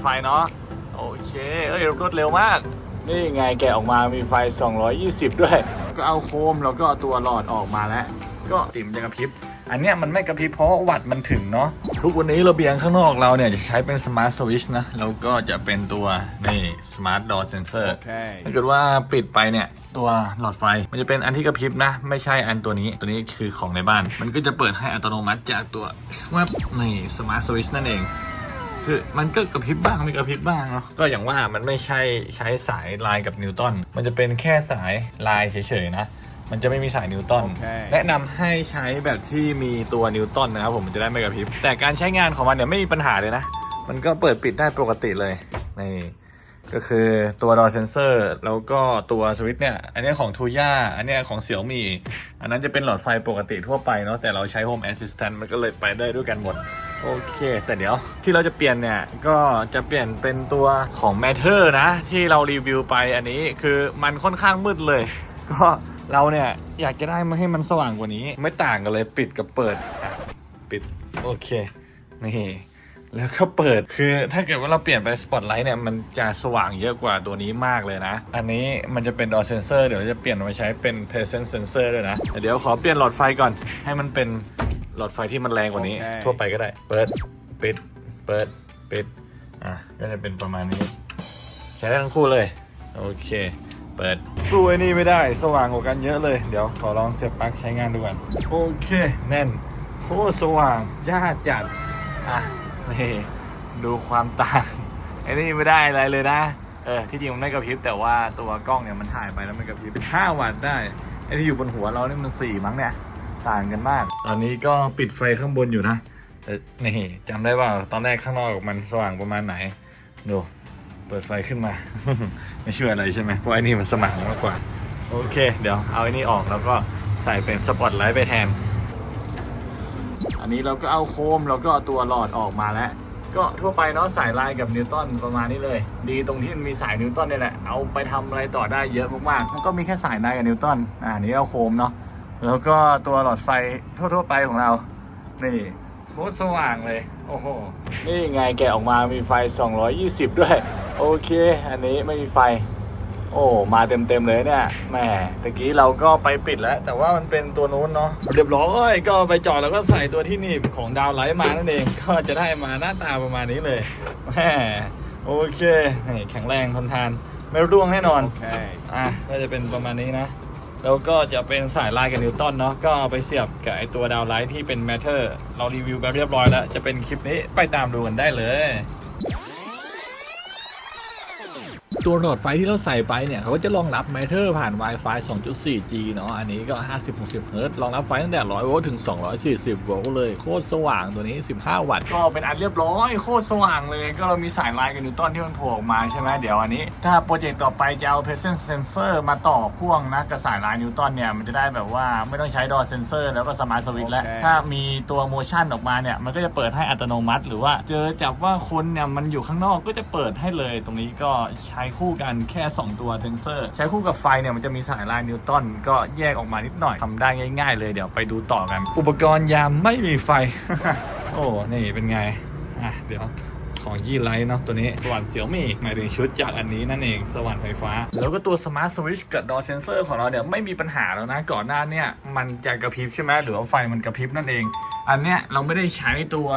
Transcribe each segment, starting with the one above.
ไฟเนาะโอเคเอ้ยรวดเร็วมาก นี่ไงแกะออกมามีไฟ 220 ด้วย ก็เอาโคมแล้วก็ตัวหลอดออกมาแล้ว ก็ติ่มจะกระพริบ อันเนี้ยมันไม่กระพริบเพราะว่าวัตต์มันถึงเนาะทุกวันนี้ระเบียงข้างนอกเราเนี่ย จะใช้เป็นสมาร์ทสวิชนะ แล้วก็จะเป็นตัวนี่สมาร์ทดอ r เซนเซอร์ถ้าเกิดว่าปิดไปเนี่ย ตัวหลอดไฟมันจะเป็นอันที่กระพริบนะ ไม่ใช่อันตัวนี้ตัวนี้คือของในบ้าน มันก็จะเปิดให้อัตโนมัติจากตัวชวับนี่สมาร์ทสวิชนั่นเอง คือมันก็กระพริบบ้างไม่กระพริบบ้างเนาะก็อย่างว่ามันไม่ใช่ใช้สายลายกับนิวตันมันจะเป็นแค่สายลายเฉยๆนะมันจะไม่มีสายนิวตันโอเคแนะนำให้ใช้แบบที่มีตัวนิวตันนะครับผมมันจะได้ไม่กระพริบ แต่การใช้งานของมันเนี่ยไม่มีปัญหาเลยนะ มันก็เปิดปิดได้ปกติเลย นี่ ก็คือตัวดอเซนเซอร์แล้วก็ตัวสวิตช์เนี่ย อันนี้ของทูย่าอันนี้ของเสี่ยวมี อันนั้นจะเป็นหลอดไฟปกติทั่วไปเนาะ แต่เราใช้ Home Assistant มันก็เลยไปได้ด้วยกันหมด โอเค แต่เดี๋ยวที่เราจะเปลี่ยนเนี่ยก็จะเปลี่ยนเป็นตัวของ Matter นะ ที่เรารีวิวไปอันนี้คือมันค่อนข้างมืดเลย ก็เราเนี่ยอยากจะได้มาให้มันสว่างกว่านี้ ไม่ต่างกันเลยปิดกับเปิดปิดโอเคนี่แล้วก็เปิดคือถ้าเกิดว่าเราเปลี่ยนไปสปอตไลท์เนี่ยมันจะสว่างเยอะกว่าตัวนี้มากเลยนะ อันนี้มันจะเป็น door sensor เดี๋ยวจะเปลี่ยนมาใช้เป็น presence sensor ด้วยนะเดี๋ยวขอเปลี่ยนหลอดไฟก่อนให้มันเป็น หลอดไฟที่มันแรงกว่านี้โอเคทั่วไปก็ได้ เปิด ปิด เปิด ปิด อะ ก็จะเป็นประมาณนี้ ใช้ได้ทั้งคู่เลย โอเค เปิดสู้ไอ้นี่ไม่ได้ สว่างกว่ากันเยอะเลย เดี๋ยวขอลองเสียบปลั๊กใช้งานดูก่อน โอเค แน่น โคตรสว่างยากจัด อะ นี่ ดูความต่าง ไอ้นี่ไม่ได้อะไรเลยนะ เออ ที่จริงมันไม่กระพริบแต่ว่าตัวกล้องเนี่ยมันถ่ายไปแล้วมันกระพริบเป็น5วัตต์ได้ ไอ้ที่อยู่บนหัวเรานี่มัน4มั้งเนี่ย ต่างกันมาก ตอนนี้ก็ปิดไฟข้างบนอยู่นะแต่นี่จำได้ว่าตอนแรกข้างนอกมันสว่างประมาณไหนดูเปิดไฟขึ้นมา ไม่ช่วยอะไรใช่ไหมเพราะไอ้นี่มันสมัครมากกว่า โอเค เดี๋ยวเอาไอ้นี่ออกแล้วก็ใส่เป็นสปอตไลท์ไปแทน อันนี้เราก็เอาโคมแล้วก็ตัวหลอดออกมาแล้วก็ทั่วไปเนาะสายลายกับนิวตันประมาณนี้เลย ดีตรงที่มันมีสายนิวตันนี่แหละเอาไปทำอะไรต่อได้เยอะมากๆมันก็มีแค่สายลายกับนิวตันอ่านนี้เอาโคมเนาะ แล้วก็ตัวหลอดไฟทั่ว ๆ ไปของเรา นี่โคตรสว่างเลย โอ้โห นี่ไงแกะออกมามีไฟ 220 ด้วย โอเค อันนี้ไม่มีไฟ โอ้ มาเต็ม ๆ เลยเนี่ยแหมตะกี้เราก็ไปปิดแล้ว แต่ว่ามันเป็นตัวนู้นเนาะเรียบร้อยก็ไปจอดแล้วก็ใส่ตัวที่หนี่ของดาวไลท์มานั่นเอง ก็จะได้มาหน้าตาประมาณนี้เลยแหมโอเคนี่แข็งแรงทนทาน ไม่ร่วงแน่นอน Okay. อะก็จะเป็นประมาณนี้นะ แล้วก็จะเป็นสายลายกับนิวตันเนาะก็เอาไปเสียบกับไอตัวดาวไลท์ที่เป็นแมทเทอร์เรารีวิวไปเรียบร้อยแล้ว จะเป็นคลิปนี้ไปตามดูกันได้เลย ตัวหลอดไฟที่เราใส่ไปเนี่ยเขาก็จะรองรับแมทเทอร์ผ่าน Wi-Fi 2.4G เนาะอันนี้ก็ 50-60 เฮิรตซ์รองรับไฟตั้งแต่ 100 โวลต์ถึง 240 โวลต์เลยโคตรสว่างตัวนี้ 15 วัตต์ก็เป็นอันเรียบร้อยโคตรสว่างเลยก็เรามีสายลายกับนิวตันที่มันโผล่ออกมาใช่ไหมเดี๋ยวอันนี้ ถ้าโปรเจกต์ต่อไปจะเอา presence sensor มาต่อพ่วงนะกับสายลายนิวตันเนี่ยมันจะได้แบบว่าไม่ต้องใช้ door sensor แล้วก็ smart switch แล้วโอเคถ้ามีตัว motion ออกมาเนี่ยมันก็จะเปิดให้อัตโนมัติ หรือว่าเจอจับว่าคนเนี่ยมันอยู่ข้างนอกก็จะเปิดให้เลยตรงนี้ก็ใช้คู่คู่กันแค่ 2 ตัวเซนเซอร์ ใช้คู่กับไฟเนี่ยมันจะมีสายลายนิวตันก็แยกออกมานิดหน่อยทำได้ง่าย ๆ เลยเดี๋ยวไปดูต่อกัน อุปกรณ์ยามไม่มีไฟ โอ้นี่เป็นไงอะเดี๋ยวของยี่ไลท์เนาะตัวนี้สว่านเสี่ยวมี่หมายถึงชุดจากอันนี้นั่นเองสว่านไฟฟ้า แล้วก็ตัวสมาร์ทสวิตช์กับดอเซนเซอร์ของเราเนี่ยไม่มีปัญหาแล้วนะ ก่อนหน้าเนี่ยมันจะกระพริบใช่ไหมหรือว่าไฟมันกระพริบนั่นเอง อันเนี้ยเราไม่ได้ใช้ตัว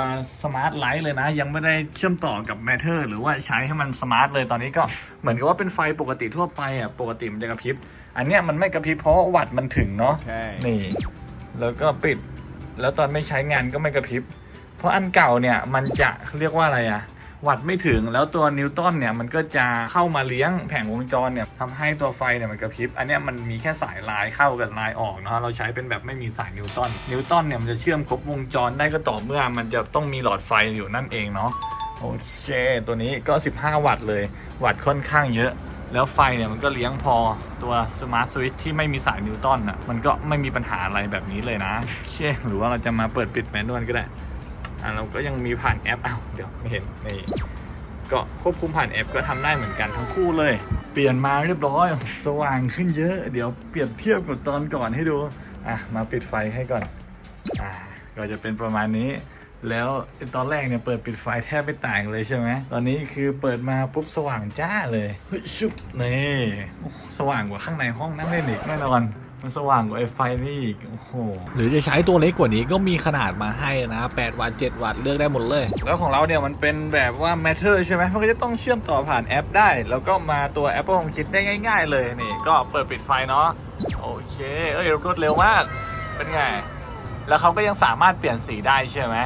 สมาร์ทไลท์เลยนะ ยังไม่ได้เชื่อมต่อกับแมทเทอร์หรือว่าใช้ให้มันสมาร์ทเลยตอนนี้ก็เหมือนกับว่าเป็นไฟปกติทั่วไปอะปกติมันจะกระพริบ อันเนี้ยมันไม่กระพริบเพราะว่าวัตต์มันถึงเนาะ Okay. นี่ แล้วก็ปิด แล้วตอนไม่ใช้งานก็ไม่กระพริบ เพราะอันเก่าเนี่ยมันจะเขาเรียกว่าอะไรอะ วัดไม่ถึงแล้วตัวนิวตันเนี่ยมันก็จะเข้ามาเลี้ยงแผงวงจรเนี่ยทำให้ตัวไฟเนี่ยมันกระพริบ อันนี้มันมีแค่สายลายเข้ากับลายออกเนาะเราใช้เป็นแบบไม่มีสายนิวตันนิวตันเนี่ยมันจะเชื่อมครบวงจรได้ก็ต่อเมื่อมันจะต้องมีหลอดไฟอยู่นั่นเองเนาะโอเค ตัวนี้ก็ 15 วัตต์เลย วัตต์ค่อนข้างเยอะ แล้วไฟเนี่ยมันก็เลี้ยงพอตัวสมาร์ทสวิตช์ที่ไม่มีสายนิวตันอะมันก็ไม่มีปัญหาอะไรแบบนี้เลยนะโอเคหรือว่าเราจะมาเปิดปิดแมนนวลก็ได้ อะเราก็ยังมีผ่านแอปเอ้าเดี๋ยวไม่เห็นนี่ก็ควบคุมผ่านแอปก็ทำได้เหมือนกันทั้งคู่เลย เปลี่ยนมาเรียบร้อย สว่างขึ้นเยอะ เดี๋ยวเปรียบเทียบกับตอนก่อนให้ดูอะมาปิดไฟให้ก่อนอ่าก็จะเป็นประมาณนี้ แล้วตอนแรกเนี่ยเปิดปิดไฟแทบไม่ต่างเลยใช่ไหมตอนนี้คือเปิดมาปุ๊บสว่างจ้าเลยเฮ้ยชุบนี่สว่างกว่าข้างในห้องนั่งเล่นอีกแน่นอน มันสว่างกว่าไอ้ไฟนี่อีก โอ้โห หรือจะใช้ตัวเล็กกว่านี้ก็มีขนาดมาให้นะ8วัตต์7วัตต์เลือกได้หมดเลย แล้วของเราเนี่ยมันเป็นแบบว่า Matter ใช่ไหมมันก็จะต้องเชื่อมต่อผ่านแอปได้ แล้วก็มาตัว Apple HomeKit ได้ง่าย ๆ เลยนี่ ก็เปิดปิดไฟเนาะโอเค เอ้ยรวดเร็วมาก เป็นไง แล้วเขาก็ยังสามารถเปลี่ยนสีได้ใช่ไหม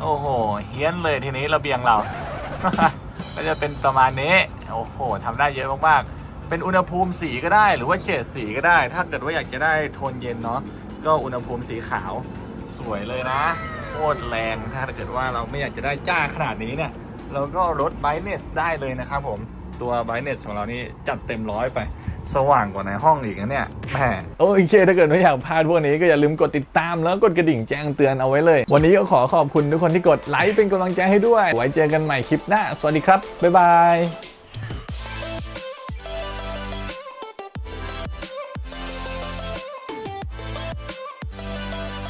โอ้โห เฮี้ยนเลยทีนี้ระเบียงเรา ก็จะเป็นประมาณนี้ โอ้โหทำได้เยอะมากๆ เป็นอุณหภูมิสีก็ได้ หรือว่าเฉดสีก็ได้ ถ้าเกิดว่าอยากจะได้โทนเย็นเนาะก็อุณหภูมิสีขาวสวยเลยนะ โคตรแรงถ้าเกิดว่าเราไม่อยากจะได้จ้าขนาดนี้เนี่ยเราก็ลด brightness ได้เลยนะครับผมตัว brightness ของเรานี่จัดเต็มร้อยไป สว่างกว่าในห้องอีกนะเนี่ยแหมโอเคถ้าเกิดไม่อยากพลาดพวกนี้ก็อย่าลืมกดติดตามแล้วกดกระดิ่งแจ้งเตือนเอาไว้เลย วันนี้ก็ขอขอบคุณทุกคนที่กดไลค์เป็นกำลังใจให้ด้วย ไว้เจอกันใหม่คลิปหน้า สวัสดีครับ บ๊ายบาย